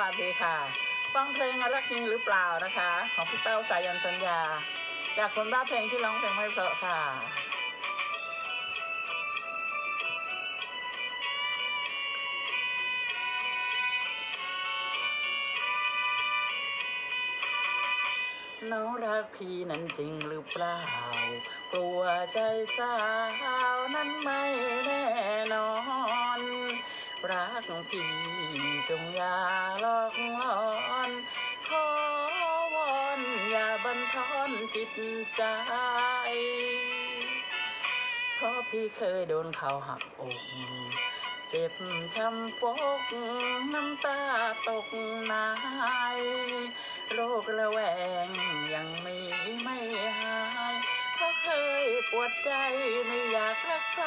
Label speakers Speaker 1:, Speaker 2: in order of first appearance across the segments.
Speaker 1: วัสดีค่ะ ฟังเพลงรักจริงหรือเปล่านะคะ ของพี่เต้าสายันสัญญา จากคนบ้าเพลงที่ร้องเพลงไม่เพราะค่ะน้องรักพี่นั้นจริงหรือเปล่า กลัวใจสาวนั้นไม่แน่นอน รักพี่จงอย่าหลอกลอนขอวอนอย่าบันทอนจิตใจเพราะพี่เคยโดนเขาหักอกเจ็บช้ำฟกน้ำตาตกนายโรคระแวงยังมีไม่หายเพราะเคยปวดใจไม่อยากรักใคร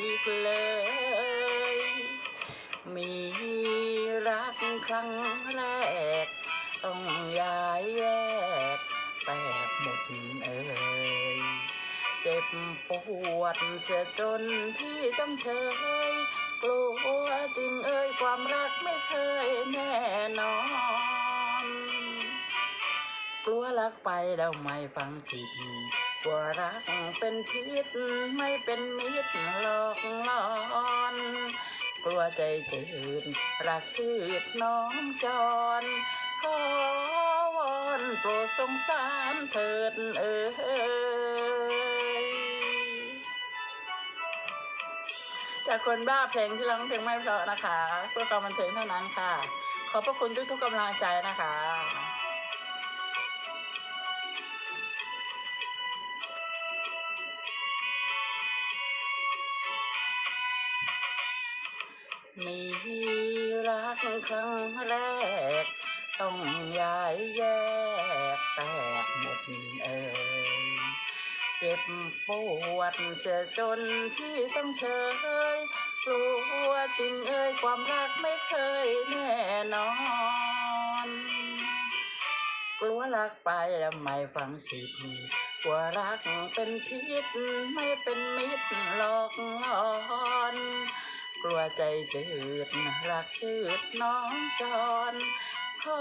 Speaker 1: อีกเลย มีรักครั้งแรก ต้องย้ายแยก แตกหมดเอ่ยเจ็บปวดเสียจนพี่ต้องเฉยกลัวจริงเอ่ยความรักไม่เคยแน่นอนกลัวรักไปแล้วไม่ฟังจิตกลัวรักเป็นพิษไม่เป็นมิตรหลอกลอน กลัวใจจืดรักชืดน้องจรขอวอนโปรดสงสารเถิดเอ่ยจากคนบ้าเพลงที่ร้องเพลงไม่เพราะนะคะ เพื่อความบันเทิงเท่านั้นค่ะ ขอบพระคุณทุกๆกำลังใจนะคะ มีรักครั้งแรก ต้องย้ายแยกแตกหมดเอ่ยเจ็บปวดเสียจนพี่ต้องเฉยกลัวจริงเอ่ยความรักไม่เคยแน่นอนกลัวรักไปแล้วไม่ฟังสิทธิ์กลัวรักเป็นพิษไม่เป็นมิตรหลอกหลอน กลัวใจจืดรักชืดน้องจอรขอ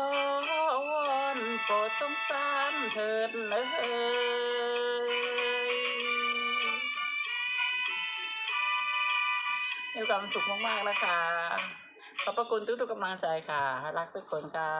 Speaker 1: วอนโปรดสงสารเถิดเอ่ยมีความสุขมากๆนะคะ ขอบพระคุณทุกๆกำลังใจค่ะ รักทุกคนค่ะ